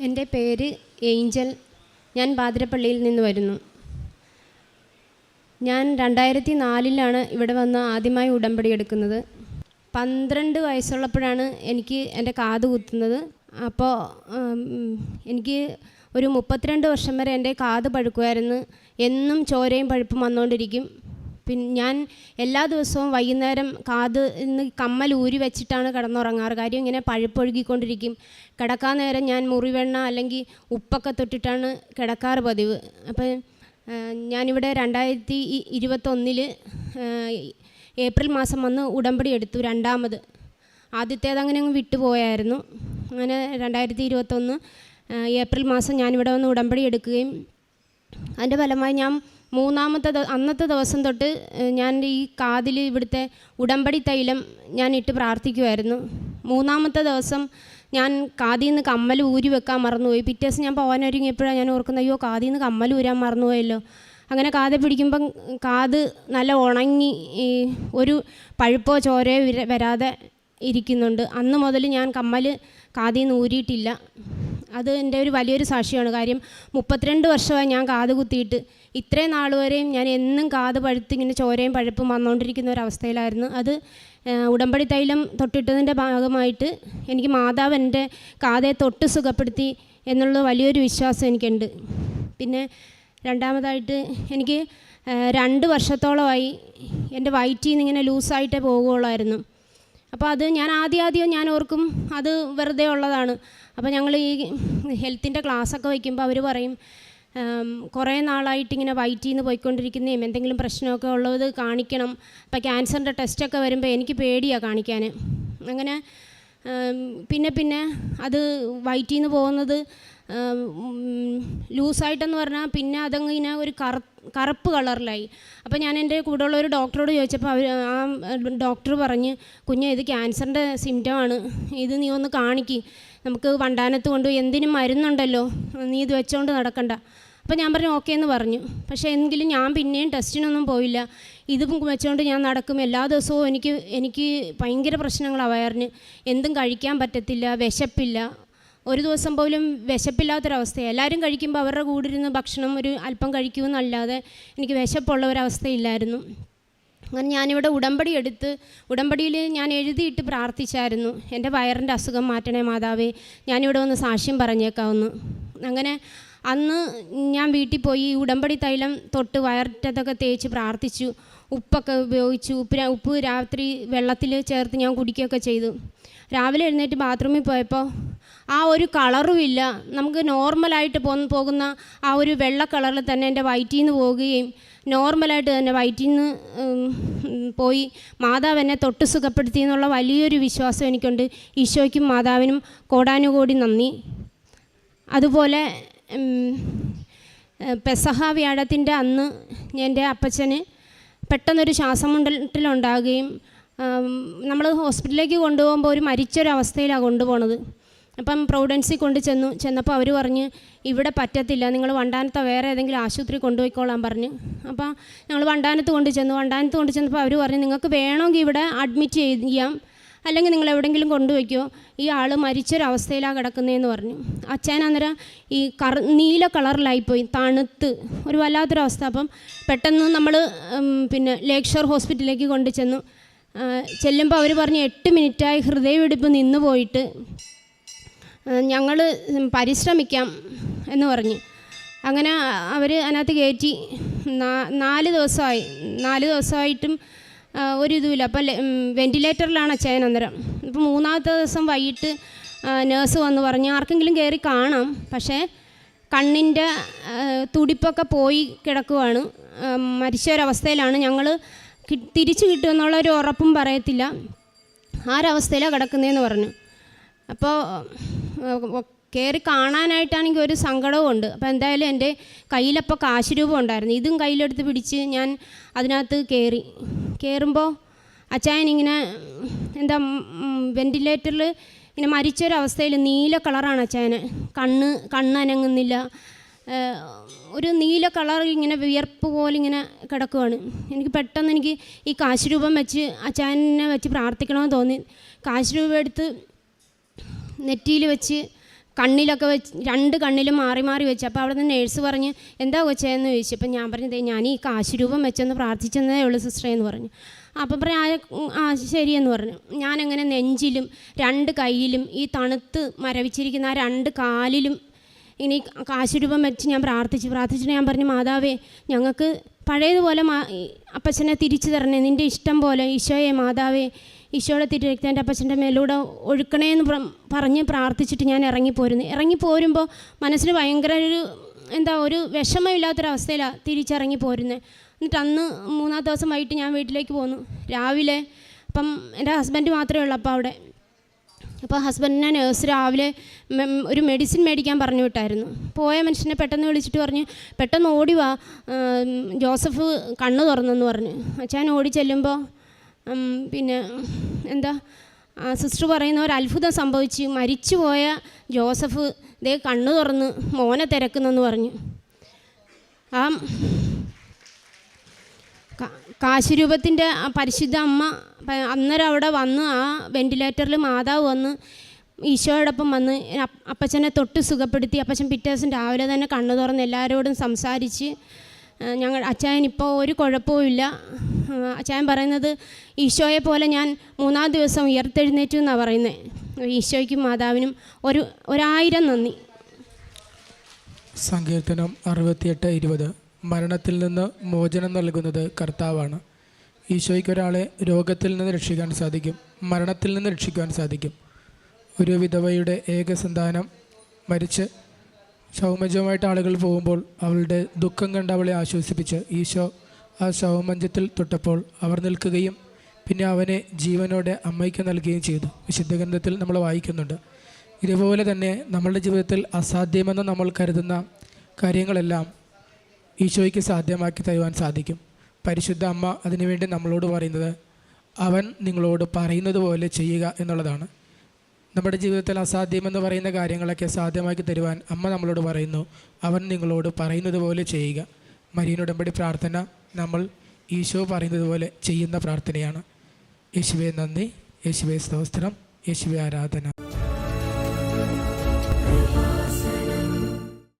എന്റെ പേര് ഏഞ്ചൽ. ഞാൻ ബാതിരപ്പള്ളിയിൽ നിന്ന് വരുന്നു. ഞാൻ രണ്ടായിരത്തി നാലിലാണ് ഇവിടെ വന്ന് ആദ്യമായി ഉടമ്പടി എടുക്കുന്നത്. പന്ത്രണ്ട് വയസ്സുള്ളപ്പോഴാണ് എനിക്ക് എന്റെ കാത് കുത്തുന്നത്. അപ്പോൾ എനിക്ക് ഒരു മുപ്പത്തിരണ്ട് വർഷം വരെ എന്റെ കാത് പഴുക്കുമായിരുന്നു. എന്നും ചോരയും പഴുപ്പും വന്നുകൊണ്ടിരിക്കും. പിന്നെ ഞാൻ എല്ലാ ദിവസവും വൈകുന്നേരം കാത് ഇന്ന് കമ്മൽ ഊരി വെച്ചിട്ടാണ് കിടന്നുറങ്ങാറ്. കാര്യം ഇങ്ങനെ പഴുപ്പൊഴുകിക്കൊണ്ടിരിക്കും. കിടക്കാൻ നേരം ഞാൻ മുറിവെണ്ണ അല്ലെങ്കിൽ ഉപ്പൊക്കെ തൊട്ടിട്ടാണ് കിടക്കാറ് പതിവ്. അപ്പം ഞാനിവിടെ രണ്ടായിരത്തി ഇരുപത്തൊന്നിൽ ഏപ്രിൽ മാസം വന്ന് ഉടമ്പടി എടുത്തു രണ്ടാമത്. ആദ്യത്തേത് അങ്ങനെ അങ്ങ് വിട്ടുപോയായിരുന്നു അങ്ങനെ രണ്ടായിരത്തി ഇരുപത്തൊന്ന് ഏപ്രിൽ മാസം ഞാനിവിടെ വന്ന് ഉടമ്പടി എടുക്കുകയും അതിന്റെ ഫലമായി ഞാൻ മൂന്നാമത്തെ അന്നത്തെ ദിവസം തൊട്ട് ഞാൻ ഈ കാതിൽ ഇവിടുത്തെ ഉടമ്പടി തൈലം ഞാൻ ഇട്ട് പ്രാർത്ഥിക്കുമായിരുന്നു മൂന്നാമത്തെ ദിവസം ഞാൻ കാതിൽ നിന്ന് കമ്മൽ ഊരി വെക്കാൻ മറന്നുപോയി. പിറ്റേ ദിവസം ഞാൻ പോകാനൊരുങ്ങിയപ്പോഴാണ് ഞാൻ ഓർക്കുന്നത് അയ്യോ കാതിൽ നിന്ന് കമ്മൽ ഊരാൻ മറന്നുപോയല്ലോ. അങ്ങനെ കാതെ പിടിക്കുമ്പം കാത് നല്ല ഉണങ്ങി ഒരു പഴുപ്പോ ചോരയോ വരാതെ ഇരിക്കുന്നുണ്ട്. അന്ന് മുതൽ ഞാൻ കമ്മൽ കാതിൽ നിന്ന് ഊരിയിട്ടില്ല. അത് എന്റെ ഒരു വലിയൊരു സാക്ഷിയാണ്. കാര്യം മുപ്പത്തിരണ്ട് വർഷമായി ഞാൻ കാത് കുത്തിയിട്ട് ഇത്രയും നാൾ വരെയും ഞാൻ എന്നും കാത് പഴുത്ത് ഇങ്ങനെ ചോരയും പഴുപ്പും വന്നുകൊണ്ടിരിക്കുന്ന ഒരു അവസ്ഥയിലായിരുന്നു. അത് ഉടമ്പടി തൈലം തൊട്ടിട്ടതിന്റെ ഭാഗമായിട്ട് എനിക്ക് മാതാവ് എന്റെ കാതെ തൊട്ട് സുഖപ്പെടുത്തി എന്നുള്ള വലിയൊരു വിശ്വാസം എനിക്കുണ്ട്. പിന്നെ രണ്ടാമതായിട്ട് എനിക്ക് രണ്ട് വർഷത്തോളമായി എന്റെ വയറ്റിൽ നിന്ന് ഇങ്ങനെ ലൂസായിട്ടേ പോകുകയുള്ളായിരുന്നു അപ്പോൾ അത് ഞാൻ ആദ്യം ആദ്യം ഞാൻ ഓർക്കും അത് വെറുതെ ഉള്ളതാണ്. അപ്പോൾ ഞങ്ങൾ ഈ ഹെൽത്തിന്റെ ക്ലാസ്സൊക്കെ വയ്ക്കുമ്പോൾ അവർ പറയും കുറേ നാളായിട്ട് ഇങ്ങനെ വയറ്റിൽ നിന്ന് പോയിക്കൊണ്ടിരിക്കുന്നതും എന്തെങ്കിലും പ്രശ്നമൊക്കെ ഉള്ളത് കാണിക്കണം. അപ്പോൾ ക്യാൻസറിന്റെ ടെസ്റ്റൊക്കെ വരുമ്പോൾ എനിക്ക് പേടിയാണ് കാണിക്കാൻ അങ്ങനെ പിന്നെ പിന്നെ അത് വയറ്റിൽ നിന്ന് പോകുന്നത് ലൂസായിട്ടെന്ന് പറഞ്ഞാൽ പിന്നെ അതങ്ങനെ ഒരു കറ കറുപ്പ് കളറിലായി. അപ്പോൾ ഞാൻ എന്റെ കൂടെയുള്ള ഒരു ഡോക്ടറോട് ചോദിച്ചപ്പോൾ അവർ ആ ഡോക്ടർ പറഞ്ഞ് കുഞ്ഞ് ഇത് ക്യാൻസറിന്റെ സിംറ്റമാണ് ഇത് നീ ഒന്ന് കാണിക്ക്. നമുക്ക് വണ്ടാനത്ത് കൊണ്ടുപോയി എന്തിനും മരുന്നുണ്ടല്ലോ. നീ ഇത് വെച്ചുകൊണ്ട് നടക്കണ്ട. അപ്പോൾ ഞാൻ പറഞ്ഞു ഓക്കെ എന്ന് പറഞ്ഞു. പക്ഷേ എങ്കിലും ഞാൻ പിന്നെയും ടെസ്റ്റിനൊന്നും പോയില്ല. ഇത് വെച്ചുകൊണ്ട് ഞാൻ നടക്കും. എല്ലാ ദിവസവും എനിക്ക് എനിക്ക് ഭയങ്കര പ്രശ്നങ്ങളാണ് വയറിന്. എന്തും കഴിക്കാൻ പറ്റത്തില്ല വിശപ്പില്ല. ഒരു ദിവസം പോലും വിശപ്പില്ലാത്തൊരവസ്ഥയാണ് എല്ലാവരും കഴിക്കുമ്പോൾ അവരുടെ കൂടെ ഇരുന്ന് ഭക്ഷണം ഒരു അല്പം കഴിക്കുമെന്നല്ലാതെ എനിക്ക് വിശപ്പുള്ള ഒരവസ്ഥയില്ലായിരുന്നു അങ്ങനെ ഞാനിവിടെ ഉടമ്പടി എടുത്ത് ഉടമ്പടിയിൽ ഞാൻ എഴുതിയിട്ട് പ്രാർത്ഥിച്ചായിരുന്നു. എന്റെ വയറിന്റെ അസുഖം മാറ്റണേ മാതാവേ ഞാനിവിടെ ഒന്ന് സാക്ഷ്യം പറഞ്ഞേക്കാവുന്നു. അങ്ങനെ അന്ന് ഞാൻ വീട്ടിൽ പോയി ഉടമ്പടി തൈലം തൊട്ട് വയറ്റത്തൊക്കെ തേച്ച് പ്രാർത്ഥിച്ചു. ഉപ്പൊക്കെ ഉപയോഗിച്ചു. ഉപ്പ് ഉപ്പ് രാത്രി വെള്ളത്തിൽ ചേർത്ത് ഞാൻ കുടിക്കുകയൊക്കെ ചെയ്തു. രാവിലെ എഴുന്നേറ്റ് ബാത്റൂമിൽ പോയപ്പോൾ ആ ഒരു കളറുമില്ല നമുക്ക് നോർമലായിട്ട് പോ പോകുന്ന ആ ഒരു വെള്ള കളറിൽ തന്നെ എന്റെ വയറ്റിൽ നിന്ന് പോവുകയും നോർമലായിട്ട് തന്നെ വയറ്റിൽ നിന്ന് പോയി മാതാവ് എന്നെ തൊട്ട് സുഖപ്പെടുത്തി എന്നുള്ള വലിയൊരു വിശ്വാസം എനിക്കുണ്ട്. ഈശോയ്ക്കും മാതാവിനും കോടാനുകോടി നന്ദി. അതുപോലെ പെസഹ വ്യാഴത്തിന്റെ അന്ന് എന്റെ അപ്പച്ചന് പെട്ടെന്നൊരു ശ്വാസമുണ്ടലുണ്ടാകുകയും നമ്മൾ ഹോസ്പിറ്റലിലേക്ക് കൊണ്ടുപോകുമ്പോൾ ഒരു മരിച്ചൊരവസ്ഥയിലാണ് കൊണ്ടുപോണത്. അപ്പം പ്രൗഡൻസി കൊണ്ട് ചെന്നു ചെന്നപ്പോൾ അവർ പറഞ്ഞ് ഇവിടെ പറ്റത്തില്ല നിങ്ങൾ വണ്ടാനത്തെ വേറെ ഏതെങ്കിലും ആശുപത്രി കൊണ്ടുപോയിക്കോളാൻ പറഞ്ഞ്. അപ്പോൾ ഞങ്ങൾ വണ്ടാനത്ത് കൊണ്ട് ചെന്നു വണ്ടാനത്ത് കൊണ്ട് ചെന്നപ്പോൾ അവർ പറഞ്ഞു നിങ്ങൾക്ക് വേണമെങ്കിൽ ഇവിടെ അഡ്മിറ്റ് ചെയ്യാം അല്ലെങ്കിൽ നിങ്ങൾ എവിടെയെങ്കിലും കൊണ്ടുവയ്ക്കോ. ഈ ആൾ മരിച്ചൊരവസ്ഥയിലാണ് കിടക്കുന്നതെന്ന് പറഞ്ഞു. അച്ഛൻ അന്നേരം ഈ കറ നീല കളറിലായിപ്പോയി തണുത്ത്. ഒരു വല്ലാത്തൊരവസ്ഥ. അപ്പം പെട്ടെന്ന് നമ്മൾ പിന്നെ ലേക്ഷർ ഷോർ ഹോസ്പിറ്റലിലേക്ക് കൊണ്ടു ചെന്നു ചെല്ലുമ്പോൾ അവർ പറഞ്ഞു എട്ട് മിനിറ്റായി ഹൃദയമിടിപ്പ് നിന്ന് പോയിട്ട് ഞങ്ങൾ പരിശ്രമിക്കാം എന്ന് പറഞ്ഞു. അങ്ങനെ അവർ അതിനകത്ത് കയറ്റി നാല് ദിവസമായി. നാല് ദിവസമായിട്ടും ഒരു ഇതുമില്ല അപ്പം വെന്റിലേറ്ററിലാണ് അച്ഛൻ അന്നേരം ഇപ്പം മൂന്നാമത്തെ ദിവസം വൈകിട്ട് നേഴ്സ് വന്ന് പറഞ്ഞു ആർക്കെങ്കിലും കയറി കാണാം. പക്ഷേ കണ്ണിന്റെ തുടിപ്പൊക്കെ പോയി കിടക്കുവാണ്. മരിച്ച ഒരവസ്ഥയിലാണ് ഞങ്ങൾ തിരിച്ചു കിട്ടുമെന്നുള്ള ഒരു ഉറപ്പും പറയത്തില്ല. ആ ഒരവസ്ഥയിലാണ് കിടക്കുന്നതെന്ന് പറഞ്ഞു അപ്പോൾ കയറി കാണാനായിട്ടാണെങ്കിൽ ഒരു സങ്കടവും ഉണ്ട്. അപ്പോൾ എന്തായാലും എന്റെ കയ്യിലപ്പോൾ കാശ് രൂപം ഉണ്ടായിരുന്നു. ഇതും കയ്യിലെടുത്ത് പിടിച്ച് ഞാൻ അതിനകത്ത് കയറി കയറുമ്പോൾ അച്ചായൻ ഇങ്ങനെ എന്താ വെന്റിലേറ്ററിൽ ഇങ്ങനെ മരിച്ചൊരവസ്ഥയിൽ നീല കളറാണ് അച്ചായന്. കണ്ണ് കണ്ണ് അനങ്ങുന്നില്ല ഒരു നീല കളർ ഇങ്ങനെ വിയർപ്പ് പോലെ ഇങ്ങനെ കിടക്കുവാണ്. എനിക്ക് പെട്ടെന്ന് എനിക്ക് ഈ കാശ് രൂപം വെച്ച് അച്ചായനെ വെച്ച് പ്രാർത്ഥിക്കണമെന്ന് തോന്നി. കാശ് രൂപം എടുത്ത് നെറ്റിയിൽ വെച്ച് കണ്ണിലൊക്കെ വെച്ച് രണ്ട് കണ്ണിലും മാറി മാറി വെച്ച്. അപ്പോൾ അവിടെ നിന്ന് നേഴ്സ് പറഞ്ഞ് എന്താ കൊച്ചേന്ന് ചോദിച്ചു. അപ്പം ഞാൻ പറഞ്ഞത് "ദേ ഞാൻ ഈ കാശുരൂപം വെച്ചൊന്ന് പ്രാർത്ഥിച്ചെന്നേ ഉള്ളൂ സിസ്റ്ററേ എന്ന് പറഞ്ഞു. അപ്പം പറയാം "ആ, ഉം, ആ ശരിയെന്ന് പറഞ്ഞു. ഞാനങ്ങനെ നെഞ്ചിലും രണ്ട് കയ്യിലും ഈ തണുത്ത് മരവിച്ചിരിക്കുന്ന ആ രണ്ട് കാലിലും ഇനി കാശുരൂപം വെച്ച് ഞാൻ പ്രാർത്ഥിച്ചു. പ്രാർത്ഥിച്ചിട്ട് ഞാൻ പറഞ്ഞു മാതാവേ ഞങ്ങൾക്ക് പഴയതുപോലെ മാ അപ്പച്ചനെ തിരിച്ചു തരണേ നിന്റെ ഇഷ്ടം പോലെ ഈശോയെ മാതാവേ ഈശോയുടെ തിരുരക്തം എന്റെ അപ്പച്ചന്റെ മേലൂടെ ഒഴുക്കണേന്ന് പറഞ്ഞ് പ്രാർത്ഥിച്ചിട്ട് ഞാൻ ഇറങ്ങിപ്പോരുന്നു. ഇറങ്ങിപ്പോരുമ്പോൾ മനസ്സിന് ഭയങ്കര ഒരു എന്താ ഒരു വിഷമമില്ലാത്തൊരവസ്ഥയിലാണ് തിരിച്ചിറങ്ങി പോരുന്നത് എന്നിട്ട് അന്ന് മൂന്നാം ദിവസം വൈകിട്ട് ഞാൻ വീട്ടിലേക്ക് പോന്നു. രാവിലെ അപ്പം എന്റെ ഹസ്ബൻഡ് മാത്രമേ ഉള്ളൂ അപ്പോൾ അവിടെ. അപ്പോൾ ഹസ്ബൻഡിനെ നേഴ്സ് രാവിലെ ഒരു മെഡിസിൻ മേടിക്കാൻ പറഞ്ഞു വിട്ടായിരുന്നു. പോയ മനുഷ്യനെ പെട്ടെന്ന് വിളിച്ചിട്ട് പറഞ്ഞ് പെട്ടെന്ന് ഓടി വാ. ജോസഫ് കണ്ണ് തുറന്നെന്ന് പറഞ്ഞു. അച്ഛൻ ഓടി ചെല്ലുമ്പോൾ പിന്നെ എന്താ സിസ്റ്റർ പറയുന്ന ഒരു അത്ഭുതം സംഭവിച്ചു മരിച്ചുപോയ ജോസഫ് ദേ കണ്ണ് തുറന്ന് മോനെ തിരക്കുന്നെന്ന് പറഞ്ഞു. ആ കാശുരൂപത്തിന്റെ പരിശുദ്ധ അമ്മ അന്നേരം അവിടെ വന്ന് ആ വെന്റിലേറ്ററിൽ മാതാവ് വന്ന് ഈശോയോടൊപ്പം വന്ന് അപ്പച്ചനെ തൊട്ട് സുഖപ്പെടുത്തി അപ്പച്ചൻ പിറ്റേ ദിവസം രാവിലെ തന്നെ കണ്ണു തുറന്ന് എല്ലാവരോടും സംസാരിച്ച് ഞങ്ങൾ അച്ചായൻ ഇപ്പോൾ ഒരു കുഴപ്പവുമില്ല അച്ചായൻ പറയുന്നത് ഈശോയെ പോലെ ഞാൻ മൂന്നാം ദിവസം ഉയർത്തെഴുന്നേറ്റു എന്നാണ് പറയുന്നത് ഈശോയ്ക്കും മാതാവിനും ഒരു ഒരായിരം നന്ദി. സങ്കീർത്തനം അറുപത്തിയെട്ട് ഇരുപത്. മരണത്തിൽ നിന്ന് മോചനം നൽകുന്നത് കർത്താവാണ്. ഈശോയ്ക്ക് ഒരാളെ രോഗത്തിൽ നിന്ന് രക്ഷിക്കാൻ സാധിക്കും മരണത്തിൽ നിന്ന് രക്ഷിക്കാൻ സാധിക്കും. ഒരു വിധവയുടെ ഏകസന്താനം മരിച്ച് സൗമജ്യമായിട്ട് ആളുകൾ പോകുമ്പോൾ അവളുടെ ദുഃഖം കണ്ട് അവളെ ആശ്വസിപ്പിച്ച് ഈശോ ആ സൗമഞ്ചത്തിൽ തൊട്ടപ്പോൾ അവർ നിൽക്കുകയും പിന്നെ അവനെ ജീവനോടെ അമ്മയ്ക്ക് നൽകുകയും ചെയ്തു. വിശുദ്ധ ഗ്രന്ഥത്തിൽ നമ്മൾ വായിക്കുന്നുണ്ട് ഇതുപോലെ തന്നെ നമ്മളുടെ ജീവിതത്തിൽ അസാധ്യമെന്ന് നമ്മൾ കരുതുന്ന കാര്യങ്ങളെല്ലാം ഈശോയ്ക്ക് സാധ്യമാക്കി തരുവാൻ സാധിക്കും. പരിശുദ്ധ അമ്മ അതിനുവേണ്ടി നമ്മളോട് പറയുന്നത് അവൻ നിങ്ങളോട് പറയുന്നത് പോലെ ചെയ്യുക എന്നുള്ളതാണ്. നമ്മുടെ ജീവിതത്തിൽ അസാധ്യമെന്ന് പറയുന്ന കാര്യങ്ങളൊക്കെ സാധ്യമാക്കി തരുവാൻ അമ്മ നമ്മളോട് പറയുന്നു. അവൻ നിങ്ങളോട് പറയുന്നത് പോലെ ചെയ്യുക. മരിയനുടമ്പടി പ്രാർത്ഥന നമ്മൾ ഈശോ പറയുന്നത് പോലെ ചെയ്യുന്ന പ്രാർത്ഥനയാണ്. യേശുവെ നന്ദി. യേശുവെ സ്തോത്രം. യേശുവെ ആരാധന.